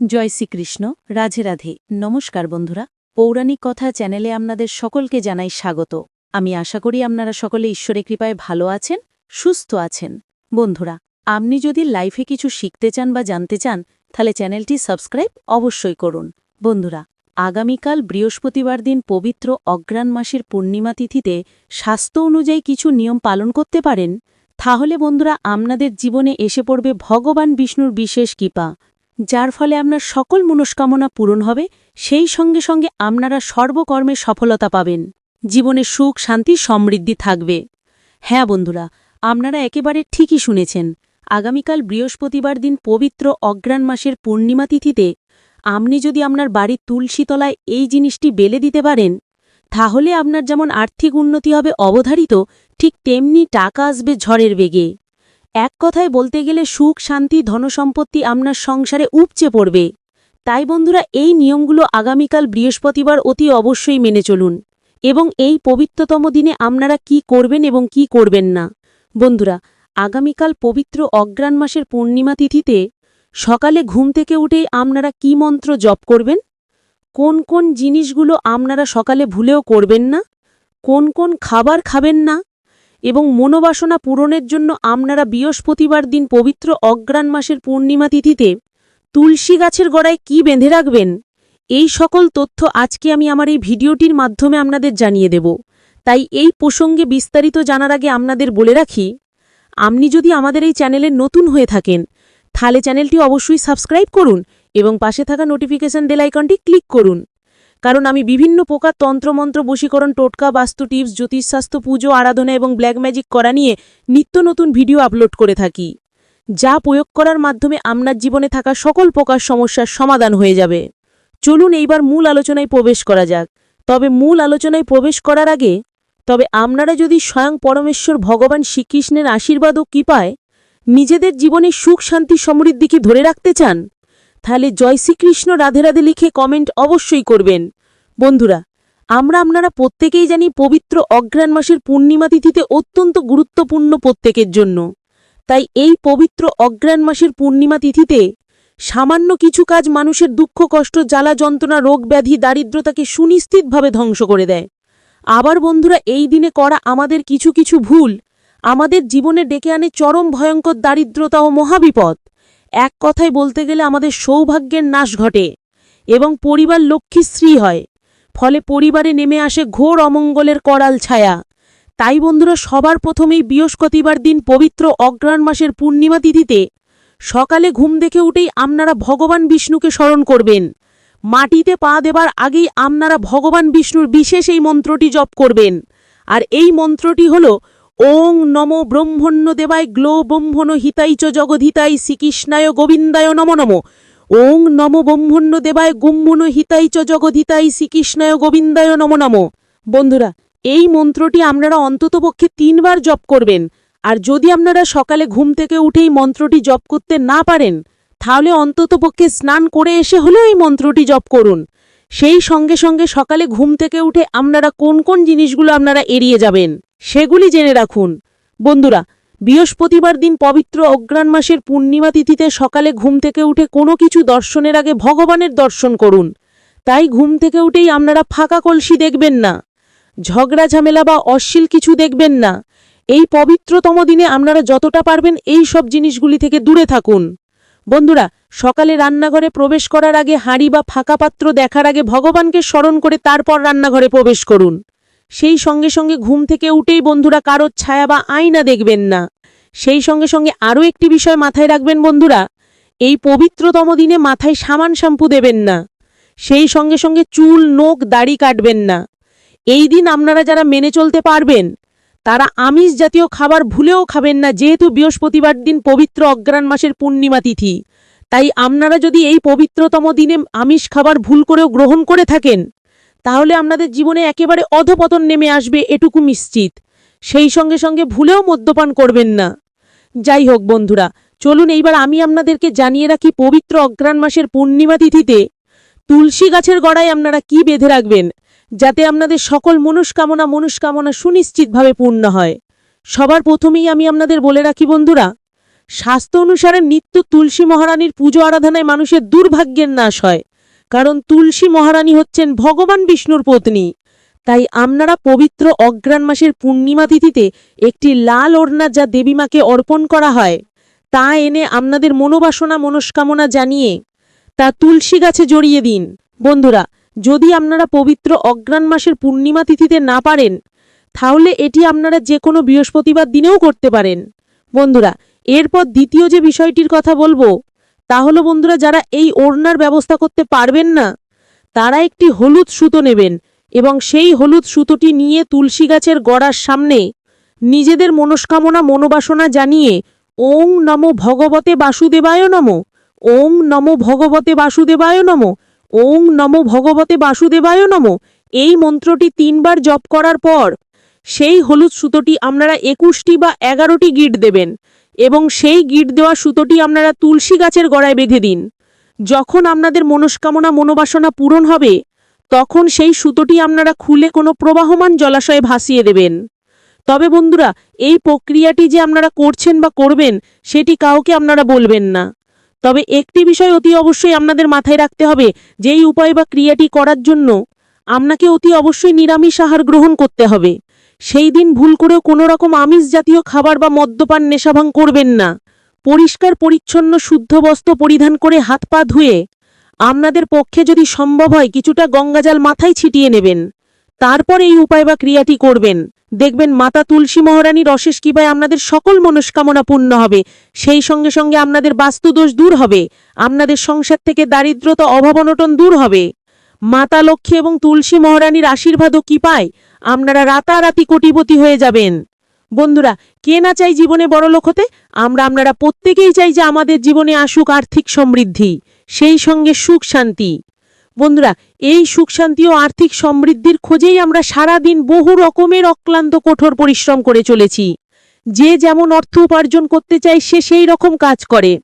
জয় শ্রীকৃষ্ণ, রাধে রাধে। নমস্কার বন্ধুরা। পৌরাণিক কথা চ্যানেলে আপনাদের সকলকে জানাই স্বাগত। আমি আশা করি আপনারা সকলে ঈশ্বরের কৃপায় ভালো আছেন, সুস্থ আছেন। বন্ধুরা, আপনি যদি লাইফে কিছু শিখতে চান বা জানতে চান, তাহলে চ্যানেলটি সাবস্ক্রাইব অবশ্যই করুন। বন্ধুরা, আগামীকাল বৃহস্পতিবার দিন পবিত্র অগ্রাণ মাসের পূর্ণিমা তিথিতে স্বাস্থ্য অনুযায়ী কিছু নিয়ম পালন করতে পারেন? তাহলে বন্ধুরা, আপনাদের জীবনে এসে পড়বে ভগবান বিষ্ণুর বিশেষ কৃপা। যার ফলে আপনার সকল মনস্কামনা পূরণ হবে, সেই সঙ্গে সঙ্গে আপনারা সর্বকর্মে সফলতা পাবেন। জীবনে সুখ, শান্তি, সমৃদ্ধি থাকবে। হ্যাঁ বন্ধুরা, আপনারা একেবারে ঠিকই শুনেছেন। আগামীকাল বৃহস্পতিবার দিন পবিত্র অগ্রাণ মাসের পূর্ণিমা তিথিতে আপনি যদি আপনার বাড়ির তুলসীতলায় এই জিনিসটি বেলে দিতে পারেন, তাহলে আপনার যেমন আর্থিক উন্নতি হবে অবধারিত, ঠিক তেমনি টাকা আসবে ঝড়ের বেগে। এক কথায় বলতে গেলে সুখ, শান্তি, ধনসম্পত্তি আপনার সংসারে উপচে পড়বে। তাই বন্ধুরা, এই নিয়মগুলো আগামীকাল বৃহস্পতিবার অতি অবশ্যই মেনে চলুন এবং এই পবিত্রতম দিনে আপনারা কি করবেন এবং কি করবেন না। বন্ধুরা, আগামীকাল পবিত্র অগ্রাণ মাসের পূর্ণিমা তিথিতে সকালে ঘুম থেকে উঠেই আপনারা কি মন্ত্র জপ করবেন? কোন কোন জিনিসগুলো আপনারা সকালে ভুলেও করবেন না? কোন কোন খাবার খাবেন না? এবং মনোবাসনা পূরণের জন্য আপনারা বৃহস্পতিবার দিন পবিত্র অগ্রাণ মাসের পূর্ণিমা তিথিতে তুলসী গাছের গড়ায় কি বেঁধে রাখবেন? এই সকল তথ্য আজকে আমি আমার এই ভিডিওটির মাধ্যমে আপনাদের জানিয়ে দেব। তাই এই প্রসঙ্গে বিস্তারিত জানার আগে আপনাদের বলে রাখি, আপনি যদি আমাদের এই চ্যানেলে নতুন হয়ে থাকেন, তাহলে চ্যানেলটি অবশ্যই সাবস্ক্রাইব করুন এবং পাশে থাকা নোটিফিকেশন বেল আইকনটি ক্লিক করুন। কারণ আমি বিভিন্ন প্রকার তন্ত্রমন্ত্র, বশীকরণ, টোটকা, বাস্তু টিপস, জ্যোতিষশাস্ত্র পুজো, আরাধনা এবং ব্ল্যাক ম্যাজিক করা নিয়ে নিত্য নতুন ভিডিও আপলোড করে থাকি, যা প্রয়োগ করার মাধ্যমে আপনার জীবনে থাকা সকল প্রকার সমস্যার সমাধান হয়ে যাবে। চলুন এইবার মূল আলোচনায় প্রবেশ করা যাক। তবে মূল আলোচনায় প্রবেশ করার আগে, তবে আপনারা যদি স্বয়ং পরমেশ্বর ভগবান শ্রীকৃষ্ণের আশীর্বাদ ও কৃপায় নিজেদের জীবনে সুখ, শান্তি, সমৃদ্ধিকে ধরে রাখতে চান তাহলে জয় শ্রীকৃষ্ণ রাধে রাধে লিখে কমেন্ট অবশ্যই করবেন। বন্ধুরা, আমরা আপনারা প্রত্যেকেই জানি পবিত্র অগ্রাণ মাসের পূর্ণিমা তিথিতে অত্যন্ত গুরুত্বপূর্ণ প্রত্যেকের জন্য। তাই এই পবিত্র অগ্রাণ মাসের পূর্ণিমা তিথিতে সামান্য কিছু কাজ মানুষের দুঃখ, কষ্ট, জ্বালা, যন্ত্রণা, রোগ, ব্যাধি, দারিদ্রতাকে সুনিশ্চিতভাবে ধ্বংস করে দেয়। আবার বন্ধুরা, এই দিনে করা আমাদের কিছু কিছু ভুল আমাদের জীবনে ডেকে আনে চরম ভয়ঙ্কর দারিদ্রতা ও মহাবিপদ। এক কথায় বলতে গেলে আমাদের সৌভাগ্যের নাশ ঘটে এবং পরিবার লক্ষ্মীশ্রী হয়। ফলে পরিবারে নেমে আসে ঘোর অমঙ্গলের করাল ছায়া। তাই বন্ধুরা, সবার প্রথমেই বৃহস্পতিবার দিন পবিত্র অগ্রাণ মাসের পূর্ণিমা তিথিতে সকালে ঘুম দেখে উঠেই আপনারা ভগবান বিষ্ণুকে স্মরণ করবেন। মাটিতে পা দেবার আগেই আপনারা ভগবান বিষ্ণুর বিশেষ এই মন্ত্রটি জপ করবেন। আর এই মন্ত্রটি হল ওং নম ব্রহ্মণ্য দেবায় গ্লো ব্রহ্মণ হিতাই চ শ্রীকৃষ্ণায় গোবিন্দায় নম নম। ওং নম ব্রহ্মণ্য দেবায় গুম্মন হিতাই চ জগধিতাই শ্রীকৃষ্ণায় গোবিন্দায় নম নম। বন্ধুরা, এই মন্ত্রটি আপনারা অন্ততপক্ষে তিনবার জপ করবেন। আর যদি আপনারা সকালে ঘুম থেকে উঠেই মন্ত্রটি জপ করতে না পারেন, তাহলে অন্ততপক্ষে স্নান করে এসে হলেও এই মন্ত্রটি জপ করুন। সেই সঙ্গে সঙ্গে সকালে ঘুম থেকে উঠে আপনারা কোন কোন জিনিসগুলো আপনারা এড়িয়ে যাবেন, সেগুলি জেনে রাখুন। বন্ধুরা, বৃহস্পতিবার দিন পবিত্র অগ্রাণ মাসের পূর্ণিমা তিথিতে সকালে ঘুম থেকে উঠে কোনো কিছু দর্শনের আগে ভগবানের দর্শন করুন। তাই ঘুম থেকে উঠেই আপনারা ফাঁকা কলসি দেখবেন না, ঝগড়া ঝামেলা বা অশ্লীল কিছু দেখবেন না। এই পবিত্রতম দিনে আপনারা যতটা পারবেন এই সব জিনিসগুলি থেকে দূরে থাকুন। বন্ধুরা সকালে রান্নাঘরে প্রবেশ করার আগে হাঁড়ি বা ফাঁকা পাত্র দেখার আগে ভগবানকে স্মরণ করে তারপর রান্নাঘরে প্রবেশ করুন। সেই সঙ্গে সঙ্গে ঘুম থেকে উঠেই বন্ধুরা কারোর ছায়া বা আয়না দেখবেন না। সেই সঙ্গে সঙ্গে আরও একটি বিষয় মাথায় রাখবেন বন্ধুরা, এই পবিত্রতম দিনে মাথায় সামান শ্যাম্পু দেবেন না। সেই সঙ্গে সঙ্গে চুল, নোখ, দাড়ি কাটবেন না। এই দিন আপনারা যারা মেনে চলতে পারবেন, তারা আমিষ জাতীয় খাবার ভুলেও খাবেন না, যেহেতু বৃহস্পতিবার দিন পবিত্র অগ্রাণ মাসের পূর্ণিমা তিথি। তাই আপনারা যদি এই পবিত্রতম দিনে আমিষ খাবার ভুল করেও গ্রহণ করে থাকেন, তাহলে আপনাদের জীবনে একেবারে অধপতন নেমে আসবে এটুকু নিশ্চিত। সেই সঙ্গে সঙ্গে ভুলেও মদ্যপান করবেন না। যাই হোক বন্ধুরা, চলুন এইবার আমি আপনাদেরকে জানিয়ে রাখি পবিত্র অগ্রাণ মাসের পূর্ণিমা তিথিতে তুলসী গাছের গড়ায় আপনারা কি বেঁধে রাখবেন, যাতে আপনাদের সকল মনস্কামনা মনস্কামনা সুনিশ্চিতভাবে পূর্ণ হয়। সবার প্রথমেই আমি আপনাদের বলে রাখি বন্ধুরা শাস্ত্র অনুসারে নিত্য তুলসী মহারানীর পুজো আরাধনায় মানুষের দুর্ভাগ্যের নাশ হয়, কারণ তুলসী মহারানী হচ্ছেন ভগবান বিষ্ণুর পত্নী। তাই আপনারা পবিত্র অগ্রাণ মাসের পূর্ণিমা তিথিতে একটি লাল ওড়না যা দেবীমাকে অর্পণ করা হয়, তা এনে আপনাদের মনোবাসনা মনস্কামনা জানিয়ে তা তুলসী গাছে জড়িয়ে দিন। বন্ধুরা, যদি আপনারা পবিত্র অগ্রাণ মাসের পূর্ণিমা তিথিতে না পারেন, তাহলে এটি আপনারা যে কোনো বৃহস্পতিবার দিনেও করতে পারেন। বন্ধুরা এরপর দ্বিতীয় যে বিষয়টির কথা বলব, তা হলো বন্ধুরা যারা এই ওড়নার ব্যবস্থা করতে পারবেন না, তারা একটি হলুদ সুতো নেবেন এবং সেই হলুদ সুতোটি নিয়ে তুলসী গাছের গড়ার সামনে নিজেদের মনস্কামনা মনোবাসনা জানিয়ে ওং নম ভগবতে বাসুদেবায় নম, ওং নম ভগবতে বাসুদেবায় নম, ওং নম ভগবতে বাসুদেবায় নম, এই মন্ত্রটি তিনবার জপ করার পর সেই হলুদ সুতোটি আপনারা একুশটি বা এগারোটি গিট দেবেন। এবং সেই গিট দেওয়া সুতোটি আপনারা তুলসী গাছের গড়ায় বেঁধে দিন। যখন আপনাদের মনস্কামনা মনোবাসনা পূরণ হবে, তখন সেই সুতোটি আপনারা খুলে কোনো প্রবাহমান জলাশয়ে ভাসিয়ে দেবেন। তবে বন্ধুরা, এই প্রক্রিয়াটি যে আপনারা করছেন বা করবেন, সেটি কাউকে আপনারা বলবেন না। তবে একটি বিষয় অতি অবশ্যই আপনাদের মাথায় রাখতে হবে, যেই উপায় বা ক্রিয়াটি করার জন্য আপনাকে অতি অবশ্যই নিরামিষ আহার গ্রহণ করতে হবে। সেই দিন ভুল করেও কোনো রকম আমিষ জাতীয় খাবার বা মদ্যপান নেশাভাং করবেন না। পরিষ্কার, পরিচ্ছন্ন, শুদ্ধ বস্ত্র পরিধান করে হাত পা ধুয়ে আপনাদের পক্ষে যদি সম্ভব হয় কিছুটা গঙ্গাজাল মাথায় ছিটিয়ে নেবেন। তারপর এই উপায় বা ক্রিয়াটি করবেন। দেখবেন মাতা তুলসী মহারানীর অশেষ কৃপায় আপনাদের সকল মনস্কামনা পূর্ণ হবে। সেই সঙ্গে সঙ্গে আপনাদের বাস্তুদোষ দূর হবে। আপনাদের সংসার থেকে দারিদ্রতা অভাবনটন দূর হবে। মাতা লক্ষ্মী এবং তুলসী মহারানীর আশীর্বাদ ও কৃপায় আপনারা রাতারাতি কোটিপতি হয়ে যাবেন। বন্ধুরা, কে না চাই জীবনে বড়লোক হতে? আমরা আপনারা প্রত্যেকেই চাই যে আমাদের জীবনে আসুক আর্থিক সমৃদ্ধি, সেই সঙ্গে সুখ শান্তি। বন্ধুরা, এই সুখ শান্তি ও আর্থিক সমৃদ্ধির খোঁজেই আমরা সারা দিন বহু রকমের অক্লান্ত কঠোর পরিশ্রম করে চলেছি। যে যেমন অর্থ উপার্জন করতে চায়, সে সেই রকম কাজ করে।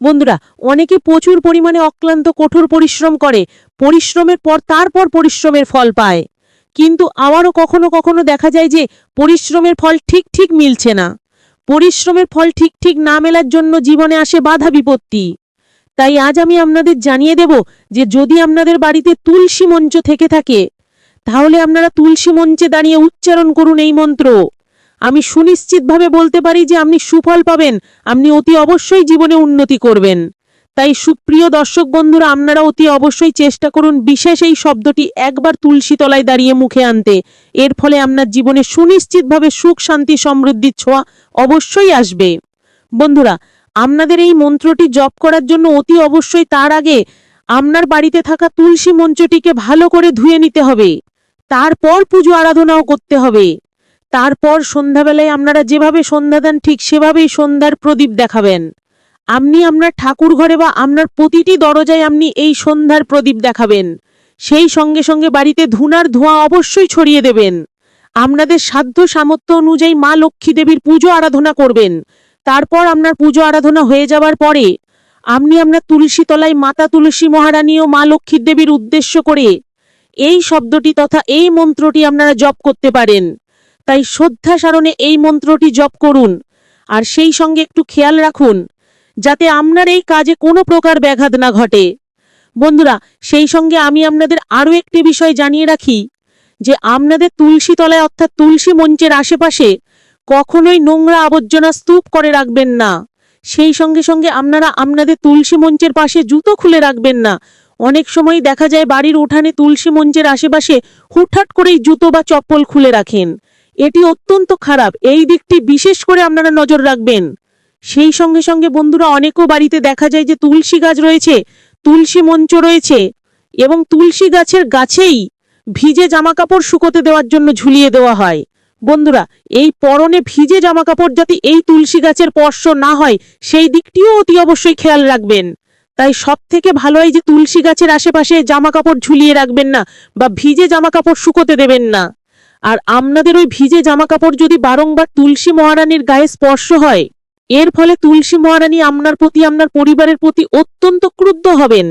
বন্ধুরা, অনেকে প্রচুর পরিমাণে অক্লান্ত কঠোর পরিশ্রম করে। পরিশ্রমের পর তারপর পরিশ্রমের ফল পায়। কিন্তু আবারও কখনো কখনো দেখা যায় যে পরিশ্রমের ফল ঠিক ঠিক মিলছে না। পরিশ্রমের ফল ঠিক ঠিক না মেলার জন্য জীবনে আসে বাধা বিপত্তি। তাই আজ আমি আপনাদের জানিয়ে দেব যে যদি আপনাদের বাড়িতে তুলসী মঞ্চ থেকে থাকে, তাহলে আপনারা তুলসী মঞ্চে দাঁড়িয়ে উচ্চারণ করুন এই মন্ত্র। আমি সুনিশ্চিতভাবে বলতে পারি যে আপনি সুফল পাবেন, আপনি অতি অবশ্যই জীবনে উন্নতি করবেন। তাই সুপ্রিয় দর্শক বন্ধুরা, আপনারা অতি অবশ্যই চেষ্টা করুন বিশেষ এই শব্দটি একবার তুলসী তলায় দাঁড়িয়ে মুখে আনতে। এর ফলে আপনার জীবনে সুনিশ্চিতভাবে সুখ, শান্তি, সমৃদ্ধির ছোঁয়া অবশ্যই আসবে। বন্ধুরা, আপনাদের এই মন্ত্রটি জপ করার জন্য অতি অবশ্যই তার আগে আপনার বাড়িতে থাকা তুলসী মঞ্চটিকে ভালো করে ধুয়ে নিতে হবে। তারপর পুজো আরাধনাও করতে হবে। তারপর সন্ধ্যাবেলায় আপনারা যেভাবে সন্ধ্যা দেন ঠিক সেভাবেই সন্ধ্যার প্রদীপ দেখাবেন। আপনি আপনার ঠাকুর ঘরে বা আপনার প্রতিটি দরজায় আপনি এই সন্ধ্যার প্রদীপ দেখাবেন। সেই সঙ্গে সঙ্গে বাড়িতে ধুনার ধোঁয়া অবশ্যই ছড়িয়ে দেবেন। আপনাদের সাধ্য সামর্থ্য অনুযায়ী মা লক্ষ্মী দেবীর পুজো আরাধনা করবেন। তারপর আপনার পুজো আরাধনা হয়ে যাওয়ার পরে আপনি আপনার তুলসী তলায় মাতা তুলসী মহারানী ও মা লক্ষ্মীর দেবীর উদ্দেশ্য করে এই শব্দটি তথা এই মন্ত্রটি আপনারা জপ করতে পারেন। তাই শ্রদ্ধা সারণে এই মন্ত্রটি জপ করুন। আর সেই সঙ্গে একটু খেয়াল রাখুন যাতে আপনার এই কাজে কোনো প্রকার ব্যাঘাত না ঘটে। বন্ধুরা, সেই সঙ্গে আমি আপনাদের আরও একটি বিষয় জানিয়ে রাখি, যে আপনাদের তুলসী তলায় অর্থাৎ তুলসী মঞ্চের আশেপাশে কখনোই নোংরা আবর্জনা স্তূপ করে রাখবেন না। সেই সঙ্গে সঙ্গে আপনারা আপনাদের তুলসী মঞ্চের পাশে জুতো খুলে রাখবেন না। অনেক সময় দেখা যায় বাড়ির উঠানে তুলসী মঞ্চের আশেপাশে হুটহাট করেই জুতো বা চপ্পল খুলে রাখেন। এটি অত্যন্ত খারাপ। এই দিকটি বিশেষ করে আপনারা নজর রাখবেন। সেই সঙ্গে সঙ্গে বন্ধুরা, অনেকও বাড়িতে দেখা যায় যে তুলসী গাছ রয়েছে, তুলসী মঞ্চ রয়েছে এবং তুলসী গাছের গাছেই ভিজে জামাকাপড় শুকোতে দেওয়ার জন্য ঝুলিয়ে দেওয়া হয়। বন্ধুরা, এই পরনে ভিজে জামাকাপড় যাতে এই তুলসী গাছের স্পর্শ না হয়, সেই দিকটিও অতি অবশ্যই খেয়াল রাখবেন। তাই সব থেকে ভালো হয় যে তুলসী গাছের আশেপাশে জামাকাপড় ঝুলিয়ে রাখবেন না বা ভিজে জামাকাপড় শুকোতে দেবেন না। আর আপনাদের ওই ভিজে জামাকাপড় যদি বারংবার তুলসী মহারানীর গায়ে স্পর্শ হয় এর ফলে তুলসী মহারানী আপনার প্রতি, আপনার পরিবারের প্রতি অত্যন্ত ক্রুদ্ধ হবেন।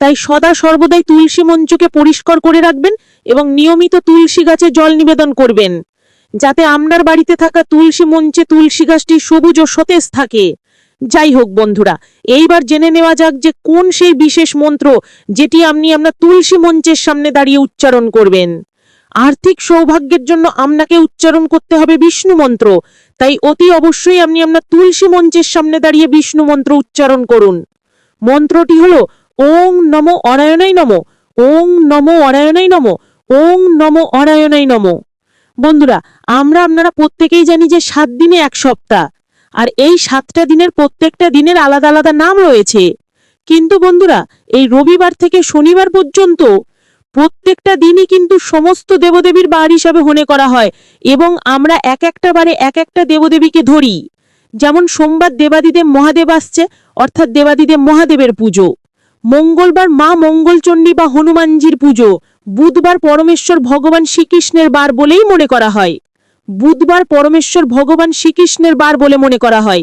তাই সদা সর্বদাই তুলসী মঞ্চকে পরিষ্কার করে রাখবেন এবং নিয়মিত তুলসী গাছে জল নিবেদন করবেন, যাতে আপনার বাড়িতে থাকা তুলসী মঞ্চে তুলসী গাছটি সবুজ ও সতেজ থাকে। যাই হোক বন্ধুরা, এইবার জেনে নেওয়া যাক যে কোন সেই বিশেষ মন্ত্র যেটি আপনি আপনার তুলসী মঞ্চের সামনে দাঁড়িয়ে উচ্চারণ করবেন। আর্থিক সৌভাগ্যের জন্য আপনাকে উচ্চারণ করতে হবে বিষ্ণু মন্ত্র। তাই অতি অবশ্যই আপনি আপনার তুলসী মঞ্চের সামনে দাঁড়িয়ে বিষ্ণু মন্ত্র উচ্চারণ করুন। মন্ত্রটি হলো, ওং নমো অনায়নাই নম, ওং নমো অনায়নাই নম, ওং নমো অনায়নাই নম। বন্ধুরা, আমরা আপনারা প্রত্যেকেই জানি যে সাত দিনে এক সপ্তাহ, আর এই সাতটা দিনের প্রত্যেকটা দিনের আলাদা আলাদা নাম রয়েছে। কিন্তু বন্ধুরা, এই রবিবার থেকে শনিবার পর্যন্ত প্রত্যেকটা দিনই কিন্তু সমস্ত দেবদেবীর বার হিসাবে মনে করা হয় এবং আমরা এক একটা বারে এক একটা দেবদেবীকে ধরি। যেমন সোমবার দেবাদিদেব মহাদেব আসছে, অর্থাৎ দেবাদিদেব মহাদেবের পুজো। মঙ্গলবার মা মঙ্গলচণ্ডী বা হনুমানজির পুজো। বুধবার পরমেশ্বর ভগবান শ্রীকৃষ্ণের বার বলেই মনে করা হয়। বুধবার পরমেশ্বর ভগবান শ্রীকৃষ্ণের বার বলে মনে করা হয়।